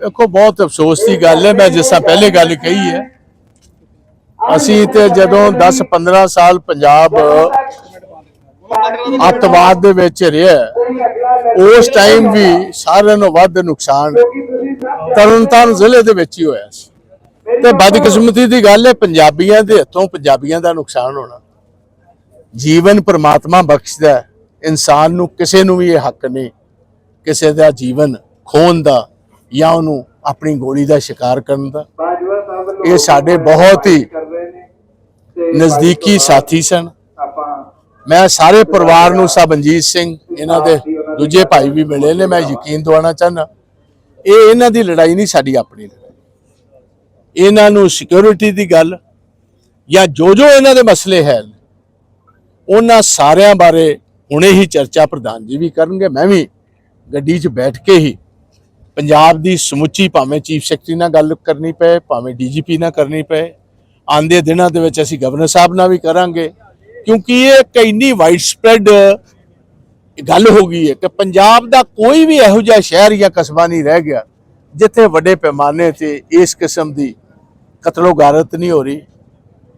ਦੇਖੋ, ਬਹੁਤ ਅਫਸੋਸ ਦੀ ਗੱਲ ਹੈ, ਮੈਂ ਜਿਸ ਤਰ੍ਹਾਂ ਪਹਿਲੇ ਗੱਲ ਕਹੀ ਹੈ। ਅਸੀਂ ਤੇ ਜਦੋਂ 10 15 ਸਾਲ ਪੰਜਾਬ ਅੱਤਵਾਦ ਦੇ ਵਿੱਚ ਰਿਹਾ ਉਸ ਟਾਈਮ ਵੀ ਸਾਰਿਆਂ ਨੂੰ ਵੱਧ ਨੁਕਸਾਨ ਤਰਨਤਾਰਨ ਜ਼ਿਲ੍ਹੇ ਦੇ ਵਿੱਚ ਹੀ ਹੋਇਆ ਸੀ। ਤੇ ਬਦਕਿਸਮਤੀ ਦੀ ਗੱਲ ਹੈ, ਪੰਜਾਬੀਆਂ ਦੇ ਹੱਥੋਂ ਪੰਜਾਬੀਆਂ ਦਾ ਨੁਕਸਾਨ ਹੋਣਾ। ਜੀਵਨ ਪਰਮਾਤਮਾ ਬਖਸ਼ਦਾ ਇਨਸਾਨ ਨੂੰ ਕਿਸੇ ਨੂੰ ਵੀ ਇਹ ਹੱਕ ਨਹੀਂ, ਕਿਸੇ ਦਾ ਜੀਵਨ ਖੋਣ ਦਾ ਜਾਂ ਉਹਨੂੰ ਆਪਣੀ ਗੋਲੀ ਦਾ ਸ਼ਿਕਾਰ ਕਰਨ ਦਾ। ਇਹ ਸਾਡੇ ਬਹੁਤ ਹੀ ਨਜ਼ਦੀਕੀ ਸਾਥੀ ਸਨ। ਮੈਂ ਸਾਰੇ ਪਰਿਵਾਰ ਨੂੰ ਸਬਨਜੀਤ ਸਿੰਘ ਇਹਨਾਂ ਦੇ ਦੂਜੇ ਭਾਈ ਵੀ ਮਿਲੇ ਨੇ ਮੈਂ ਯਕੀਨ ਦਿਵਾਉਣਾ ਚਾਹੁੰਦਾ। ਇਹ ਇਹਨਾਂ ਦੀ ਲੜਾਈ ਨਹੀਂ ਸਾਡੀ ਆਪਣੀ ਲੜਾਈ। ਇਹਨਾਂ ਨੂੰ ਸਿਕਿਉਰਿਟੀ ਦੀ ਗੱਲ ਜਾਂ ਜੋ ਜੋ ਇਹਨਾਂ ਦੇ ਮਸਲੇ ਹੈ ਉਹਨਾਂ ਸਾਰਿਆਂ ਬਾਰੇ ਹੁਣੇ ਹੀ ਚਰਚਾ ਪ੍ਰਧਾਨ ਜੀ ਵੀ ਕਰਨਗੇ। ਮੈਂ ਵੀ ਗੱਡੀ 'ਚ ਬੈਠ ਕੇ ਹੀ ਪੰਜਾਬ ਦੀ ਸਮੁੱਚੀ ਭਾਵੇਂ ਚੀਫ ਸੈਕਟਰੀ ਨਾਲ ਗੱਲ ਕਰਨੀ ਪਏ, ਭਾਵੇਂ ਡੀਜੀਪੀ ਨਾਲ ਕਰਨੀ ਪਏ ਆਂਦੇ ਦਿਨਾਂ ਦੇ ਵਿੱਚ ਅਸੀਂ ਗਵਰਨਰ ਸਾਹਿਬ ਨਾਲ ਵੀ ਕਰਾਂਗੇ, ਕਿਉਂਕਿ ਇਹ ਇੱਕ ਇੰਨੀ ਵਾਈਡ ਸਪਰੈਡ ਗੱਲ ਹੋ ਗਈ ਹੈ ਕਿ ਪੰਜਾਬ ਦਾ ਕੋਈ ਵੀ ਇਹੋ ਜਿਹਾ ਸ਼ਹਿਰ ਜਾਂ ਕਸਬਾ ਨਹੀਂ ਰਹਿ ਗਿਆ, ਜਿੱਥੇ ਵੱਡੇ ਪੈਮਾਨੇ ਤੇ ਇਸ ਕਿਸਮ ਦੀ ਕਤਲੋਗਾਰਤ ਨਹੀਂ ਹੋ ਰਹੀ,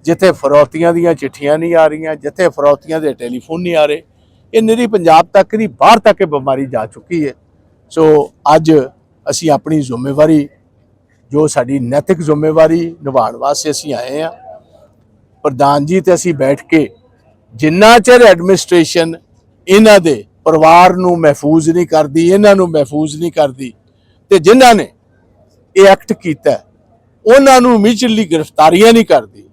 ਜਿੱਥੇ ਫਰੌਤੀਆਂ ਦੀਆਂ ਚਿੱਠੀਆਂ ਨਹੀਂ ਆ ਰਹੀਆਂ, ਜਿੱਥੇ ਫਰੌਤੀਆਂ ਦੇ ਟੈਲੀਫੋਨ ਨਹੀਂ ਆ ਰਹੇ, ਇਹ ਨਿਰੀ ਪੰਜਾਬ ਤੱਕ ਨਹੀਂ, ਬਾਹਰ ਤੱਕ ਇਹ ਬਿਮਾਰੀ ਜਾ ਚੁੱਕੀ ਹੈ। ਸੋ ਅੱਜ ਅਸੀਂ ਆਪਣੀ ਜ਼ਿੰਮੇਵਾਰੀ, ਜੋ ਸਾਡੀ ਨੈਤਿਕ ਜ਼ਿੰਮੇਵਾਰੀ ਨਿਭਾਉਣ ਵਾਸਤੇ ਅਸੀਂ ਆਏ ਆ ਪ੍ਰਧਾਨ ਜੀ ਤੇ ਅਸੀਂ ਬੈਠ ਕੇ ਜਿੰਨਾ ਚਿਰ ਐਡਮਿਨਿਸਟ੍ਰੇਸ਼ਨ ਇਹਨਾਂ ਦੇ ਪਰਿਵਾਰ ਨੂੰ ਮਹਿਫੂਜ਼ ਨਹੀਂ ਕਰਦੀ, ਇਹਨਾਂ ਨੂੰ ਮਹਿਫੂਜ਼ ਨਹੀਂ ਕਰਦੀ ਤੇ ਜਿਨ੍ਹਾਂ ਨੇ ਇਹ ਐਕਟ ਕੀਤਾ, ਉਹਨਾਂ ਨੂੰ ਇਮੀਡੀਏਟਲੀ ਗ੍ਰਿਫਤਾਰੀਆਂ ਨਹੀਂ ਕਰਦੀ,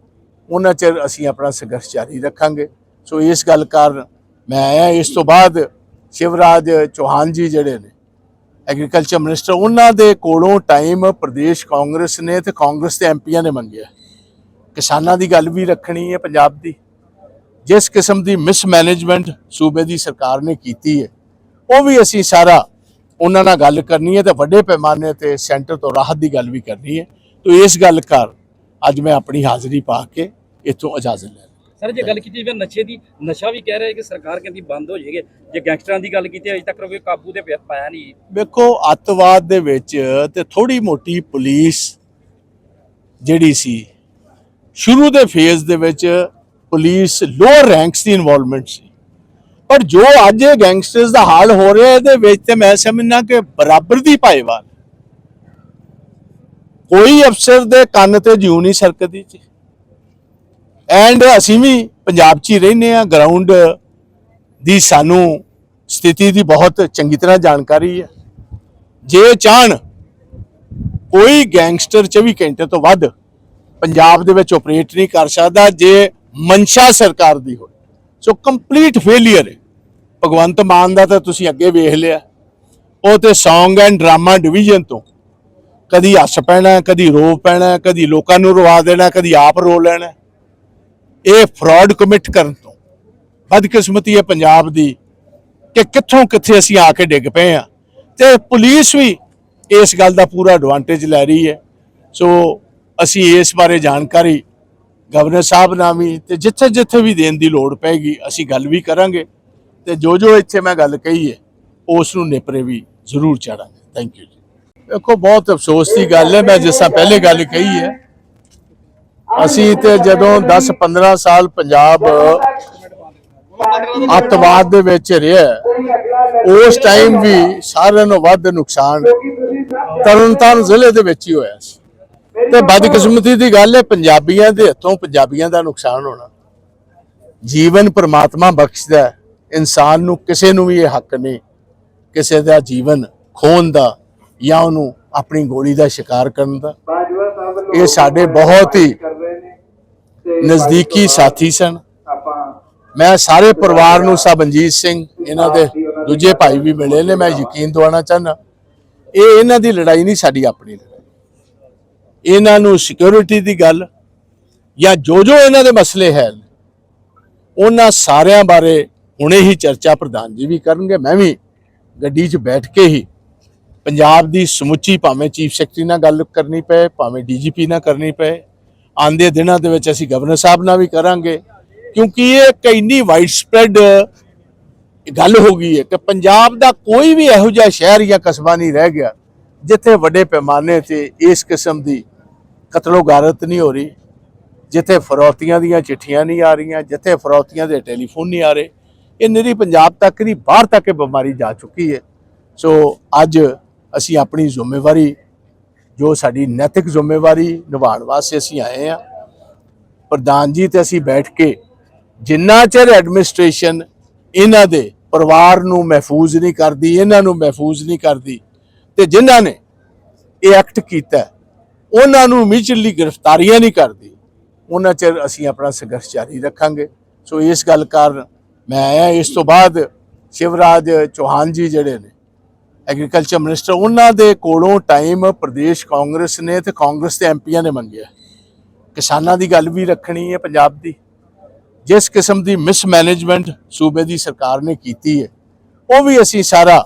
ਉਹਨਾਂ ਚਿਰ ਅਸੀਂ ਆਪਣਾ ਸੰਘਰਸ਼ ਜਾਰੀ ਰੱਖਾਂਗੇ। ਸੋ ਇਸ ਗੱਲ ਕਾਰਨ ਮੈਂ ਆਇਆ, ਇਸ ਤੋਂ ਬਾਅਦ ਸ਼ਿਵਰਾਜ ਚੌਹਾਨ ਜੀ ਜਿਹੜੇ ਨੇ ਐਗਰੀਕਲਚਰ ਮਿਨਿਸਟਰ, ਉਹਨਾਂ ਦੇ ਕੋਲੋਂ ਟਾਈਮ ਪ੍ਰਦੇਸ਼ ਕਾਂਗਰਸ ਨੇ ਤੇ ਕਾਂਗਰਸ ਦੇ ਐਮਪੀਆਂ ਨੇ ਮੰਗਿਆ ਕਿਸਾਨਾਂ ਦੀ ਗੱਲ ਵੀ ਰੱਖਣੀ ਹੈ ਪੰਜਾਬ ਦੀ। ਜਿਸ ਕਿਸਮ ਦੀ ਮਿਸਮੈਨੇਜਮੈਂਟ ਸੂਬੇ ਦੀ ਸਰਕਾਰ ਨੇ ਕੀਤੀ ਹੈ, ਉਹ ਵੀ ਅਸੀਂ ਸਾਰਾ ਉਹਨਾਂ ਨਾਲ ਗੱਲ ਕਰਨੀ ਹੈ ਤੇ ਵੱਡੇ ਪੈਮਾਨੇ ਤੇ ਸੈਂਟਰ ਤੋਂ ਰਾਹਤ ਦੀ ਗੱਲ ਵੀ ਕਰਨੀ ਹੈ। ਤੋਂ ਇਸ ਗੱਲ ਕਰ, ਅੱਜ ਮੈਂ ਆਪਣੀ ਹਾਜ਼ਰੀ ਪਾ ਕੇ ਇੱਥੋਂ ਇਜਾਜ਼ਤ ਲੈ ਸਰ, ਜੇ ਗੱਲ ਕੀਤੀ ਜਾਵੇ ਨਸ਼ੇ ਦੀ, ਨਸ਼ਾ ਵੀ ਕਹਿ ਰਿਹਾ ਕਿ ਸਰਕਾਰ ਕਹਿੰਦੀ ਬੰਦ ਹੋ ਜਾਏਗੀ। ਜੇ ਗੈਂਗਸਟਰਾਂ ਦੀ ਗੱਲ ਕੀਤੀ ਅਜੇ ਤੱਕ ਕੋਈ ਕਾਬੂ ਤੇ ਪਾਇਆ ਨਹੀਂ। ਵੇਖੋ, ਅੱਤਵਾਦ ਦੇ ਵਿੱਚ ਤੇ ਥੋੜੀ ਮੋਟੀ ਪੁਲਿਸ ਜਿਹੜੀ ਸੀ, ਸ਼ੁਰੂ ਦੇ ਫੇਜ਼ ਦੇ ਵਿੱਚ ਪੁਲਿਸ ਲੋਅਰ ਰੈਂਕਸ ਦੀ ਇਨਵੋਲਵਮੈਂਟ ਸੀ। ਪਰ ਜੋ ਅੱਜ ਇਹ ਗੈਂਗਸਟਰਸ ਦਾ ਹਾਲ ਹੋ ਰਿਹਾ, ਇਹਦੇ ਵਿੱਚ ਤੇ ਮੈਂ ਸਮਝਣਾ ਕਿ ਬਰਾਬਰ ਦੀ ਭਾਈਵਾਲ। ਕੋਈ ਅਫਸਰ ਦੇ ਕੰਨ ਤੇ ਜਿਉ ਨਹੀਂ ਸਰਕਦੀ ਜੀ। ਐਂਡ ਅਸੀਂ ਵੀ ਪੰਜਾਬ 'ਚ ਹੀ ਰਹਿੰਦੇ ਆ ਗਰਾਊਂਡ ਦੀ ਸਾਨੂੰ ਸਥਿਤੀ ਦੀ ਬਹੁਤ ਚੰਗੀ ਤਰ੍ਹਾਂ ਜਾਣਕਾਰੀ ਹੈ। ਜੇ ਚਾਹਣ, ਕੋਈ ਗੈਂਗਸਟਰ 24 ਘੰਟੇ ਤੋਂ ਵੱਧ ਪੰਜਾਬ ਦੇ ਵਿੱਚ ਆਪਰੇਟ ਨਹੀਂ ਕਰ ਸਕਦਾ, ਜੇ ਮਨਸ਼ਾ ਸਰਕਾਰ ਦੀ ਹੋਵੇ। ਸੋ ਕੰਪਲੀਟ ਫੇਲਿਅਰ ਹੈ। ਭਗਵੰਤ ਮਾਨ ਦਾ ਤਾਂ ਤੁਸੀਂ ਅੱਗੇ ਵੇਖ ਲਿਆ। ਉਹ ਤੇ ਸੌਂਗ ਐਂਡ ਡਰਾਮਾ ਡਿਵੀਜ਼ਨ ਤੋਂ ਕਦੀ ਹੱਸ ਪੈਣਾ, ਕਦੀ ਰੋ ਪੈਣਾ, ਕਦੀ ਲੋਕਾਂ ਨੂੰ ਰਵਾ ਦੇਣਾ, ਕਦੀ ਆਪ ਰੋ ਲੈਣਾ। ਇਹ ਫਰਾਡ ਕਮਿਟ ਕਰਨ ਤੋਂ ਬਦਕਿਸਮਤੀ ਹੈ ਪੰਜਾਬ ਦੀ ਕਿ ਕਿੱਥੋਂ ਕਿੱਥੇ ਅਸੀਂ ਆ ਕੇ ਡਿੱਗ ਪਏ ਆ ਤੇ ਪੁਲਿਸ ਵੀ ਇਸ ਗੱਲ ਦਾ ਪੂਰਾ ਐਡਵਾਂਟੇਜ ਲੈ ਰਹੀ ਹੈ। ਸੋ ਅਸੀਂ ਇਸ ਬਾਰੇ ਜਾਣਕਾਰੀ ਗਵਰਨਰ ਸਾਹਿਬ ਨਾਲ ਵੀ ਤੇ ਜਿੱਥੇ ਜਿੱਥੇ ਵੀ ਦੇਣ ਦੀ ਲੋੜ ਪੈਗੀ ਅਸੀਂ ਗੱਲ ਵੀ ਕਰਾਂਗੇ। ਤੇ ਜੋ ਜੋ ਇੱਥੇ ਮੈਂ ਗੱਲ ਕਹੀ ਹੈ, ਉਸ ਨੂੰ ਨੇਪਰੇ ਵੀ ਜ਼ਰੂਰ ਚੜਾਂਗੇ। ਥੈਂਕ ਯੂ ਜੀ। ਦੇਖੋ ਬਹੁਤ ਅਫਸੋਸ ਦੀ ਗੱਲ ਹੈ। ਮੈਂ ਜਿਸ ਤਰ੍ਹਾਂ ਪਹਿਲੇ ਗੱਲ ਕਹੀ ਹੈ ਅਸੀਂ ਤੇ ਜਦੋਂ 10 15 ਸਾਲ ਪੰਜਾਬ ਅੱਤਵਾਦ ਦੇ ਵਿੱਚ ਰਿਹਾ ਉਸ ਟਾਈਮ ਵੀ ਸਾਰਿਆਂ ਨੂੰ ਵੱਧ ਨੁਕਸਾਨ ਤਰਨਤਾਰਨ ਜ਼ਿਲ੍ਹੇ ਦੇ ਵਿੱਚ ਹੀ ਹੋਇਆ ਸੀ। ਤੇ ਬਦਕਿਸਮਤੀ ਦੀ ਗੱਲ ਹੈ, ਪੰਜਾਬੀਆਂ ਦੇ ਹੱਥੋਂ ਪੰਜਾਬੀਆਂ ਦਾ ਨੁਕਸਾਨ ਹੋਣਾ। ਜੀਵਨ ਪਰਮਾਤਮਾ ਬਖਸ਼ਦਾ ਇਨਸਾਨ ਨੂੰ ਕਿਸੇ ਨੂੰ ਵੀ ਇਹ ਹੱਕ ਨਹੀਂ, ਕਿਸੇ ਦਾ ਜੀਵਨ ਖੋਣ ਦਾ ਜਾਂ ਉਹਨੂੰ ਆਪਣੀ ਗੋਲੀ ਦਾ ਸ਼ਿਕਾਰ ਕਰਨ ਦਾ। ਇਹ ਸਾਡੇ ਬਹੁਤ ਹੀ ਨਜ਼ਦੀਕੀ ਸਾਥੀ ਸਨ। ਮੈਂ ਸਾਰੇ ਪਰਿਵਾਰ ਨੂੰ ਸਬਨਜੀਤ ਸਿੰਘ ਇਹਨਾਂ ਦੇ ਦੂਜੇ ਭਾਈ ਵੀ ਮਿਲੇ ਨੇ ਮੈਂ ਯਕੀਨ ਦਿਵਾਉਣਾ ਚਾਹੁੰਦਾ। ਇਹ ਇਹਨਾਂ ਦੀ ਲੜਾਈ ਨਹੀਂ ਸਾਡੀ ਆਪਣੀ ਲੜਾਈ। ਇਹਨਾਂ ਨੂੰ ਸਿਕਿਉਰਿਟੀ ਦੀ ਗੱਲ ਜਾਂ ਜੋ ਜੋ ਇਹਨਾਂ ਦੇ ਮਸਲੇ ਹੈ ਉਹਨਾਂ ਸਾਰਿਆਂ ਬਾਰੇ ਹੁਣੇ ਹੀ ਚਰਚਾ ਪ੍ਰਧਾਨ ਜੀ ਵੀ ਕਰਨਗੇ। ਮੈਂ ਵੀ ਗੱਡੀ 'ਚ ਬੈਠ ਕੇ ਹੀ ਪੰਜਾਬ ਦੀ ਸਮੁੱਚੀ ਭਾਵੇਂ ਚੀਫ ਸੈਕਟਰੀ ਨਾਲ ਗੱਲ ਕਰਨੀ ਪਏ ਭਾਵੇਂ ਡੀਜੀਪੀ ਨਾਲ ਕਰਨੀ ਪਏ ਆਂਦੇ ਦਿਨਾਂ ਦੇ ਵਿੱਚ ਅਸੀਂ ਗਵਰਨਰ ਸਾਹਿਬ ਨਾਲ ਵੀ ਕਰਾਂਗੇ, ਕਿਉਂਕਿ ਇਹ ਇੱਕ ਇੰਨੀ ਵਾਈਡ ਸਪਰੈਡ ਗੱਲ ਹੋ ਗਈ ਹੈ ਕਿ ਪੰਜਾਬ ਦਾ ਕੋਈ ਵੀ ਇਹੋ ਜਿਹਾ ਸ਼ਹਿਰ ਜਾਂ ਕਸਬਾ ਨਹੀਂ ਰਹਿ ਗਿਆ, ਜਿੱਥੇ ਵੱਡੇ ਪੈਮਾਨੇ ਤੇ ਇਸ ਕਿਸਮ ਦੀ ਕਤਲੋਗਾਰਤ ਨਹੀਂ ਹੋ ਰਹੀ, ਜਿੱਥੇ ਫਰੌਤੀਆਂ ਦੀਆਂ ਚਿੱਠੀਆਂ ਨਹੀਂ ਆ ਰਹੀਆਂ, ਜਿੱਥੇ ਫਰੌਤੀਆਂ ਦੇ ਟੈਲੀਫੋਨ ਨਹੀਂ ਆ ਰਹੇ, ਇਹ ਨਿਰੀ ਪੰਜਾਬ ਤੱਕ ਨਹੀਂ, ਬਾਹਰ ਤੱਕ ਇਹ ਬਿਮਾਰੀ ਜਾ ਚੁੱਕੀ ਹੈ। ਸੋ ਅੱਜ ਅਸੀਂ ਆਪਣੀ ਜ਼ਿੰਮੇਵਾਰੀ ਜੋ ਸਾਡੀ ਨੈਤਿਕ ਜ਼ਿੰਮੇਵਾਰੀ ਨਿਭਾਉਣ ਵਾਸਤੇ ਅਸੀਂ ਆਏ ਆ ਪ੍ਰਧਾਨ ਜੀ, ਤੇ ਅਸੀਂ ਬੈਠ ਕੇ ਜਿੰਨਾ ਚਿਰ ਐਡਮਿਨਿਸਟ੍ਰੇਸ਼ਨ ਇਹਨਾਂ ਦੇ ਪਰਿਵਾਰ ਨੂੰ ਮਹਿਫੂਜ਼ ਨਹੀਂ ਕਰਦੀ, ਇਹਨਾਂ ਨੂੰ ਮਹਿਫੂਜ਼ ਨਹੀਂ ਕਰਦੀ, ਤੇ ਜਿਨ੍ਹਾਂ ਨੇ ਇਹ ਐਕਟ ਕੀਤਾ, ਉਹਨਾਂ ਨੂੰ ਇਮੀਡੀਏਟਲੀ ਗ੍ਰਿਫਤਾਰੀਆਂ ਨਹੀਂ ਕਰਦੀ, ਉਹਨਾਂ ਚਿਰ ਅਸੀਂ ਆਪਣਾ ਸੰਘਰਸ਼ ਜਾਰੀ ਰੱਖਾਂਗੇ। ਸੋ ਇਸ ਗੱਲ ਕਾਰਨ ਮੈਂ ਆਇਆ। ਇਸ ਤੋਂ ਬਾਅਦ ਸ਼ਿਵਰਾਜ ਚੌਹਾਨ ਜੀ ਜਿਹੜੇ ਨੇ ਐਗਰੀਕਲਚਰ ਮਿਨਿਸਟਰ, ਉਹਨਾਂ ਦੇ ਕੋਲੋਂ ਟਾਈਮ ਪ੍ਰਦੇਸ਼ ਕਾਂਗਰਸ ਨੇ ਤੇ ਕਾਂਗਰਸ ਦੇ ਐਮਪੀਆਂ ਨੇ ਮੰਗਿਆ ਕਿਸਾਨਾਂ ਦੀ ਗੱਲ ਵੀ ਰੱਖਣੀ ਹੈ ਪੰਜਾਬ ਦੀ। ਜਿਸ ਕਿਸਮ ਦੀ ਮਿਸਮੈਨੇਜਮੈਂਟ ਸੂਬੇ ਦੀ ਸਰਕਾਰ ਨੇ ਕੀਤੀ ਹੈ, ਉਹ ਵੀ ਅਸੀਂ ਸਾਰਾ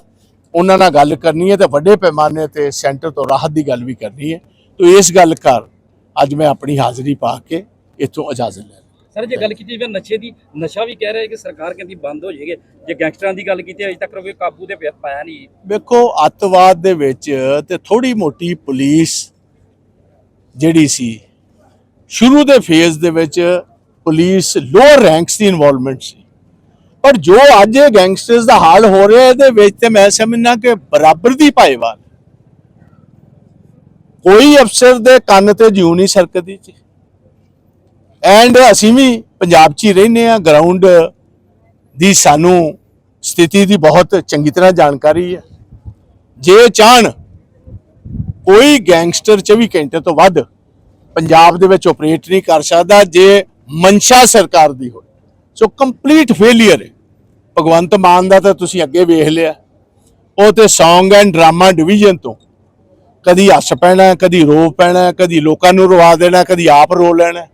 ਉਹਨਾਂ ਨਾਲ ਗੱਲ ਕਰਨੀ ਹੈ ਤੇ ਵੱਡੇ ਪੈਮਾਨੇ ਤੇ ਸੈਂਟਰ ਤੋਂ ਰਾਹਤ ਦੀ ਗੱਲ ਵੀ ਕਰਨੀ ਹੈ। ਤੇ ਇਸ ਗੱਲ ਕਰ, ਅੱਜ ਮੈਂ ਆਪਣੀ ਹਾਜ਼ਰੀ ਪਾ ਕੇ ਇੱਥੋਂ ਇਜਾਜ਼ਤ ਲੈ ਸਰ, ਜੇ ਗੱਲ ਕੀਤੀ ਜਾਵੇ ਨਸ਼ੇ ਦੀ, ਨਸ਼ਾ ਵੀ ਕਹਿ ਰਿਹਾ ਕਿ ਸਰਕਾਰ ਕਹਿੰਦੀ ਬੰਦ ਹੋ ਜਾਏਗੇ। ਜੇ ਗੈਂਗਸਟਰਾਂ ਦੀ ਗੱਲ ਕੀਤੀ ਅਜੇ ਤੱਕ ਕੋਈ ਕਾਬੂ ਤੇ ਪਾਇਆ ਨਹੀਂ। ਵੇਖੋ, ਅੱਤਵਾਦ ਦੇ ਵਿੱਚ ਤੇ ਥੋੜੀ ਮੋਟੀ ਪੁਲਿਸ ਜਿਹੜੀ ਸੀ, ਸ਼ੁਰੂ ਦੇ ਫੇਜ਼ ਦੇ ਵਿੱਚ ਪੁਲਿਸ ਲੋਅਰ ਰੈਂਕਸ ਦੀ ਇਨਵੋਲਵਮੈਂਟ ਸੀ। ਪਰ ਜੋ ਅੱਜ ਇਹ ਗੈਂਗਸਟਰਸ ਦਾ ਹਾਲ ਹੋ ਰਿਹਾ, ਇਹਦੇ ਵਿੱਚ ਤੇ ਮੈਂ ਸਮਝਣਾ ਕਿ ਬਰਾਬਰ ਦੀ ਭਾਈਵਾਲ। ਕੋਈ ਅਫਸਰ ਦੇ ਕੰਨ ਤੇ ਜਿਉ ਨਹੀਂ ਸਰਕਦੀ ਜੀ। ਐਂਡ ਅਸੀਂ ਵੀ ਪੰਜਾਬ 'ਚ ਹੀ ਰਹਿੰਦੇ ਆ ਗਰਾਊਂਡ ਦੀ ਸਾਨੂੰ ਸਥਿਤੀ ਦੀ ਬਹੁਤ ਚੰਗੀ ਤਰ੍ਹਾਂ ਜਾਣਕਾਰੀ ਹੈ। ਜੇ ਚਾਹਣ, ਕੋਈ ਗੈਂਗਸਟਰ 24 ਘੰਟੇ ਤੋਂ ਵੱਧ ਪੰਜਾਬ ਦੇ ਵਿੱਚ ਆਪਰੇਟ ਨਹੀਂ ਕਰ ਸਕਦਾ, ਜੇ ਮਨਸ਼ਾ ਸਰਕਾਰ ਦੀ ਹੋਵੇ। ਸੋ ਕੰਪਲੀਟ ਫੇਲਿਅਰ ਹੈ। ਭਗਵੰਤ ਮਾਨ ਦਾ ਤਾਂ ਤੁਸੀਂ ਅੱਗੇ ਵੇਖ ਲਿਆ। ਉਹ ਤੇ ਸੌਂਗ ਐਂਡ ਡਰਾਮਾ ਡਿਵੀਜ਼ਨ ਤੋਂ ਕਦੀ ਹੱਸ ਪੈਣਾ, ਕਦੀ ਰੋ ਪੈਣਾ, ਕਦੀ ਲੋਕਾਂ ਨੂੰ ਰਵਾ ਦੇਣਾ, ਕਦੀ ਆਪ ਰੋ ਲੈਣਾ।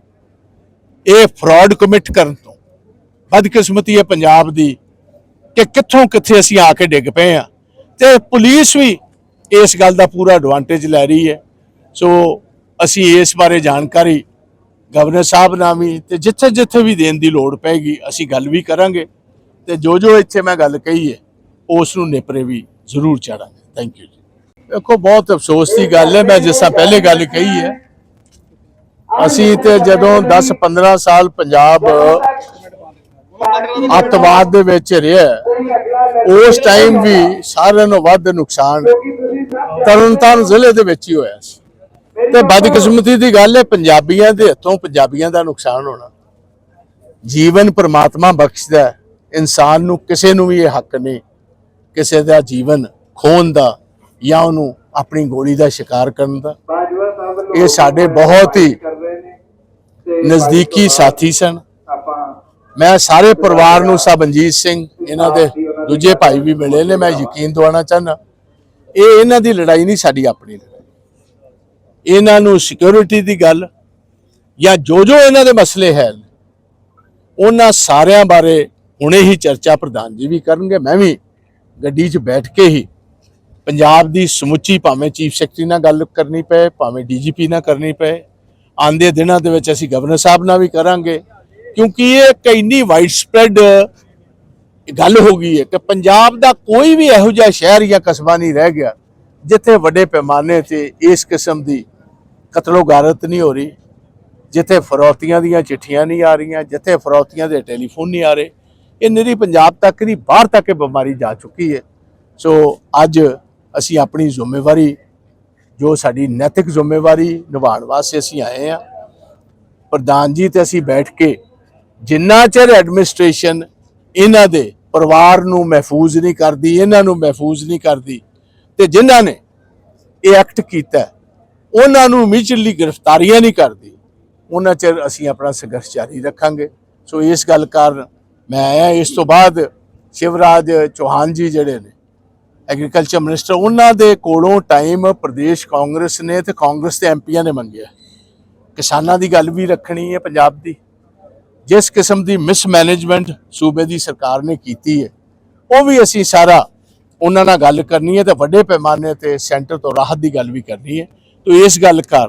ਇਹ ਫਰਾਡ ਕਮਿਟ ਕਰਨ ਤੋਂ ਬਦਕਿਸਮਤੀ ਹੈ ਪੰਜਾਬ ਦੀ ਕਿ ਕਿੱਥੋਂ ਕਿੱਥੇ ਅਸੀਂ ਆ ਕੇ ਡਿੱਗ ਪਏ ਆ ਤੇ ਪੁਲਿਸ ਵੀ ਇਸ ਗੱਲ ਦਾ ਪੂਰਾ ਐਡਵਾਂਟੇਜ ਲੈ ਰਹੀ ਹੈ। ਸੋ ਅਸੀਂ ਇਸ ਬਾਰੇ ਜਾਣਕਾਰੀ ਗਵਰਨਰ ਸਾਹਿਬ ਨਾਲ ਵੀ ਤੇ ਜਿੱਥੇ ਜਿੱਥੇ ਵੀ ਦੇਣ ਦੀ ਲੋੜ ਪੈਗੀ ਅਸੀਂ ਗੱਲ ਵੀ ਕਰਾਂਗੇ। ਤੇ ਜੋ ਜੋ ਇੱਥੇ ਮੈਂ ਗੱਲ ਕਹੀ ਹੈ, ਉਸ ਨੂੰ ਨੇਪਰੇ ਵੀ ਜ਼ਰੂਰ ਚਾੜਾਂਗੇ। ਥੈਂਕ ਯੂ ਜੀ। ਦੇਖੋ ਬਹੁਤ ਅਫਸੋਸ ਦੀ ਗੱਲ ਹੈ। ਮੈਂ ਜਿਸ ਤਰ੍ਹਾਂ ਪਹਿਲੇ ਗੱਲ ਕਹੀ ਹੈ ਅਸੀਂ ਤੇ ਜਦੋਂ 10 15 ਸਾਲ ਪੰਜਾਬ ਅੱਤਵਾਦ ਦੇ ਵਿੱਚ ਰਿਹਾ ਉਸ ਟਾਈਮ ਵੀ ਸਾਰਿਆਂ ਨੂੰ ਵੱਧ ਨੁਕਸਾਨ ਤਰਨਤਾਰਨ ਜ਼ਿਲ੍ਹੇ ਦੇ ਵਿੱਚ ਹੀ ਹੋਇਆ ਸੀ। ਤੇ ਬਦਕਿਸਮਤੀ ਦੀ ਗੱਲ ਹੈ, ਪੰਜਾਬੀਆਂ ਦੇ ਹੱਥੋਂ ਪੰਜਾਬੀਆਂ ਦਾ ਨੁਕਸਾਨ ਹੋਣਾ। ਜੀਵਨ ਪਰਮਾਤਮਾ ਬਖਸ਼ਦਾ ਇਨਸਾਨ ਨੂੰ ਕਿਸੇ ਨੂੰ ਵੀ ਇਹ ਹੱਕ ਨਹੀਂ, ਕਿਸੇ ਦਾ ਜੀਵਨ ਖੋਣ ਦਾ ਜਾਂ ਉਹਨੂੰ ਆਪਣੀ ਗੋਲੀ ਦਾ ਸ਼ਿਕਾਰ ਕਰਨ ਦਾ। ਇਹ ਸਾਡੇ ਬਹੁਤ ਹੀ ਨਜ਼ਦੀਕੀ ਸਾਥੀ ਸਨ। ਮੈਂ ਸਾਰੇ ਪਰਿਵਾਰ ਨੂੰ ਸਬਨਜੀਤ ਸਿੰਘ, ਇਹਨਾਂ ਦੇ ਦੂਜੇ ਭਾਈ ਵੀ ਮਿਲੇ ਨੇ, ਮੈਂ ਯਕੀਨ ਦਿਵਾਉਣਾ ਚਾਹੁੰਦਾ। ਇਹ ਇਹਨਾਂ ਦੀ ਲੜਾਈ ਨਹੀਂ, ਸਾਡੀ ਆਪਣੀ ਲੜਾਈ। ਇਹਨਾਂ ਨੂੰ ਸਿਕਿਉਰਿਟੀ ਦੀ ਗੱਲ ਜਾਂ ਜੋ ਜੋ ਇਹਨਾਂ ਦੇ ਮਸਲੇ ਹੈ, ਉਹਨਾਂ ਸਾਰਿਆਂ ਬਾਰੇ ਹੁਣੇ ਹੀ ਚਰਚਾ ਪ੍ਰਧਾਨ ਜੀ ਵੀ ਕਰਨਗੇ। ਮੈਂ ਵੀ ਗੱਡੀ 'ਚ ਬੈਠ ਕੇ ਹੀ ਪੰਜਾਬ ਦੀ ਸਮੁੱਚੀ ਭਾਵੇਂ ਚੀਫ ਸੈਕਟਰੀ ਨਾਲ ਗੱਲ ਕਰਨੀ ਪਏ, ਭਾਵੇਂ ਡੀਜੀਪੀ ਨਾਲ ਕਰਨੀ ਪਏ ਆਂਦੇ ਦਿਨਾਂ ਦੇ ਵਿੱਚ ਅਸੀਂ ਗਵਰਨਰ ਸਾਹਿਬ ਨਾਲ ਵੀ ਕਰਾਂਗੇ, ਕਿਉਂਕਿ ਇਹ ਇੱਕ ਇੰਨੀ ਵਾਈਡ ਸਪਰੈਡ ਗੱਲ ਹੋ ਗਈ ਹੈ ਕਿ ਪੰਜਾਬ ਦਾ ਕੋਈ ਵੀ ਇਹੋ ਜਿਹਾ ਸ਼ਹਿਰ ਜਾਂ ਕਸਬਾ ਨਹੀਂ ਰਹਿ ਗਿਆ, ਜਿੱਥੇ ਵੱਡੇ ਪੈਮਾਨੇ ਤੇ ਇਸ ਕਿਸਮ ਦੀ ਕਤਲੋਗਾਰਤ ਨਹੀਂ ਹੋ ਰਹੀ, ਜਿੱਥੇ ਫਰੌਤੀਆਂ ਦੀਆਂ ਚਿੱਠੀਆਂ ਨਹੀਂ ਆ ਰਹੀਆਂ, ਜਿੱਥੇ ਫਰੌਤੀਆਂ ਦੇ ਟੈਲੀਫੋਨ ਨਹੀਂ ਆ ਰਹੇ, ਇਹ ਨਿਰੀ ਪੰਜਾਬ ਤੱਕ ਨਹੀਂ, ਬਾਹਰ ਤੱਕ ਇਹ ਬਿਮਾਰੀ ਜਾ ਚੁੱਕੀ ਹੈ। ਸੋ ਅੱਜ ਅਸੀਂ ਆਪਣੀ ਜ਼ਿੰਮੇਵਾਰੀ, ਜੋ ਸਾਡੀ ਨੈਤਿਕ ਜ਼ਿੰਮੇਵਾਰੀ ਨਿਭਾਉਣ ਵਾਸਤੇ ਅਸੀਂ ਆਏ ਆ ਪ੍ਰਧਾਨ ਜੀ ਤੇ ਅਸੀਂ ਬੈਠ ਕੇ ਜਿੰਨਾ ਚਿਰ ਐਡਮਿਨਿਸਟ੍ਰੇਸ਼ਨ ਇਹਨਾਂ ਦੇ ਪਰਿਵਾਰ ਨੂੰ ਮਹਿਫੂਜ਼ ਨਹੀਂ ਕਰਦੀ, ਇਹਨਾਂ ਨੂੰ ਮਹਿਫੂਜ਼ ਨਹੀਂ ਕਰਦੀ ਤੇ ਜਿਨ੍ਹਾਂ ਨੇ ਇਹ ਐਕਟ ਕੀਤਾ, ਉਹਨਾਂ ਨੂੰ ਇਮੀਡੀਏਟਲੀ ਗ੍ਰਿਫਤਾਰੀਆਂ ਨਹੀਂ ਕਰਦੀ, ਉਹਨਾਂ ਚਿਰ ਅਸੀਂ ਆਪਣਾ ਸੰਘਰਸ਼ ਜਾਰੀ ਰੱਖਾਂਗੇ। ਸੋ ਇਸ ਗੱਲ ਕਾਰਨ ਮੈਂ ਆਇਆ, ਇਸ ਤੋਂ ਬਾਅਦ ਸ਼ਿਵਰਾਜ ਚੌਹਾਨ ਜੀ ਜਿਹੜੇ ਨੇ ਐਗਰੀਕਲਚਰ ਮਿਨਿਸਟਰ, ਉਹਨਾਂ ਦੇ ਕੋਲੋਂ ਟਾਈਮ ਪ੍ਰਦੇਸ਼ ਕਾਂਗਰਸ ਨੇ ਤੇ ਕਾਂਗਰਸ ਦੇ ਐਮਪੀਆਂ ਨੇ ਮੰਗਿਆ ਕਿਸਾਨਾਂ ਦੀ ਗੱਲ ਵੀ ਰੱਖਣੀ ਹੈ ਪੰਜਾਬ ਦੀ। ਜਿਸ ਕਿਸਮ ਦੀ ਮਿਸਮੈਨੇਜਮੈਂਟ ਸੂਬੇ ਦੀ ਸਰਕਾਰ ਨੇ ਕੀਤੀ ਹੈ, ਉਹ ਵੀ ਅਸੀਂ ਸਾਰਾ ਉਹਨਾਂ ਨਾਲ ਗੱਲ ਕਰਨੀ ਹੈ ਤੇ ਵੱਡੇ ਪੈਮਾਨੇ ਤੇ ਸੈਂਟਰ ਤੋਂ ਰਾਹਤ ਦੀ ਗੱਲ ਵੀ ਕਰਨੀ ਹੈ। ਤੇ ਇਸ ਗੱਲ ਕਰ,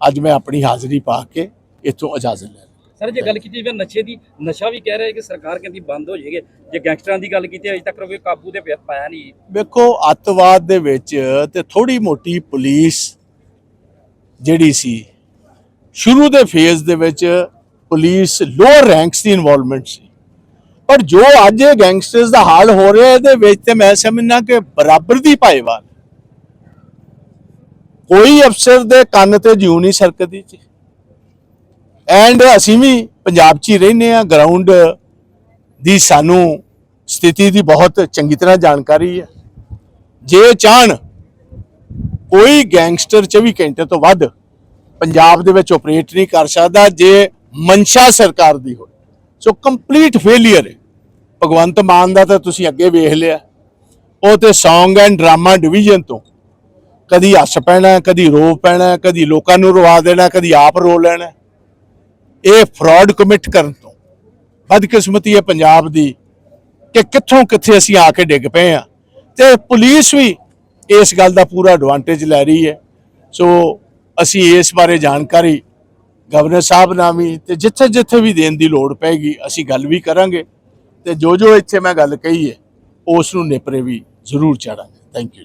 ਅੱਜ ਮੈਂ ਆਪਣੀ ਹਾਜ਼ਰੀ ਪਾ ਕੇ ਇੱਥੋਂ ਇਜਾਜ਼ਤ ਲੈ ਸਰ, ਜੇ ਗੱਲ ਕੀਤੀ ਜਾਵੇ ਨਸ਼ੇ ਦੀ, ਨਸ਼ਾ ਵੀ ਕਹਿ ਰਿਹਾ ਕਿ ਸਰਕਾਰ ਕਹਿੰਦੀ ਬੰਦ ਹੋ ਜਾਏਗੀ। ਜੇ ਗੈਂਗਸਟਰਾਂ ਦੀ ਗੱਲ ਕੀਤੀ ਅਜੇ ਤੱਕ ਕੋਈ ਕਾਬੂ ਤੇ ਪਾਇਆ ਨਹੀਂ। ਵੇਖੋ, ਅੱਤਵਾਦ ਦੇ ਵਿੱਚ ਤੇ ਥੋੜੀ ਮੋਟੀ ਪੁਲਿਸ ਜਿਹੜੀ ਸੀ, ਸ਼ੁਰੂ ਦੇ ਫੇਜ਼ ਦੇ ਵਿੱਚ ਪੁਲਿਸ ਲੋਅਰ ਰੈਂਕਸ ਦੀ ਇਨਵੋਲਵਮੈਂਟ ਸੀ। ਪਰ ਜੋ ਅੱਜ ਇਹ ਗੈਂਗਸਟਰਸ ਦਾ ਹਾਲ ਹੋ ਰਿਹਾ, ਇਹਦੇ ਵਿੱਚ ਤੇ ਮੈਂ ਸਮਝਣਾ ਕਿ ਬਰਾਬਰ ਦੀ ਭਾਈਵਾਲ। ਕੋਈ ਅਫਸਰ ਦੇ ਕੰਨ ਤੇ ਜਿਉ ਨਹੀਂ ਸਰਕਦੀ ਜੀ। ਐਂਡ ਅਸੀਂ ਵੀ ਪੰਜਾਬ 'ਚ ਹੀ ਰਹਿੰਦੇ ਆ ਗਰਾਊਂਡ ਦੀ ਸਾਨੂੰ ਸਥਿਤੀ ਦੀ ਬਹੁਤ ਚੰਗੀ ਤਰ੍ਹਾਂ ਜਾਣਕਾਰੀ ਹੈ। ਜੇ ਚਾਹਣ, ਕੋਈ ਗੈਂਗਸਟਰ 24 ਘੰਟੇ ਤੋਂ ਵੱਧ ਪੰਜਾਬ ਦੇ ਵਿੱਚ ਆਪਰੇਟ ਨਹੀਂ ਕਰ ਸਕਦਾ, ਜੇ ਮਨਸ਼ਾ ਸਰਕਾਰ ਦੀ ਹੋਵੇ। ਸੋ ਕੰਪਲੀਟ ਫੇਲਿਅਰ ਹੈ। ਭਗਵੰਤ ਮਾਨ ਦਾ ਤਾਂ ਤੁਸੀਂ ਅੱਗੇ ਵੇਖ ਲਿਆ। ਉਹ ਤੇ ਸੌਂਗ ਐਂਡ ਡਰਾਮਾ ਡਿਵੀਜ਼ਨ ਤੋਂ ਕਦੀ ਹੱਸ ਪੈਣਾ, ਕਦੀ ਰੋ ਪੈਣਾ, ਕਦੀ ਲੋਕਾਂ ਨੂੰ ਰਵਾ ਦੇਣਾ, ਕਦੀ ਆਪ ਰੋ ਲੈਣਾ। ਇਹ ਫਰਾਡ ਕਮਿਟ ਕਰਨ ਤੋਂ ਬਦਕਿਸਮਤੀ ਹੈ ਪੰਜਾਬ ਦੀ ਕਿ ਕਿੱਥੋਂ ਕਿੱਥੇ ਅਸੀਂ ਆ ਕੇ ਡਿੱਗ ਪਏ ਆ ਤੇ ਪੁਲਿਸ ਵੀ ਇਸ ਗੱਲ ਦਾ ਪੂਰਾ ਐਡਵਾਂਟੇਜ ਲੈ ਰਹੀ ਹੈ। ਸੋ ਅਸੀਂ ਇਸ ਬਾਰੇ ਜਾਣਕਾਰੀ ਗਵਰਨਰ ਸਾਹਿਬ ਨਾਲ ਵੀ ਤੇ ਜਿੱਥੇ ਜਿੱਥੇ ਵੀ ਦੇਣ ਦੀ ਲੋੜ ਪੈਗੀ ਅਸੀਂ ਗੱਲ ਵੀ ਕਰਾਂਗੇ। ਤੇ ਜੋ ਜੋ ਇੱਥੇ ਮੈਂ ਗੱਲ ਕਹੀ ਹੈ, ਉਸ ਨੂੰ ਨੇਪਰੇ ਵੀ ਜ਼ਰੂਰ ਚਾੜਾਂਗੇ। Thank you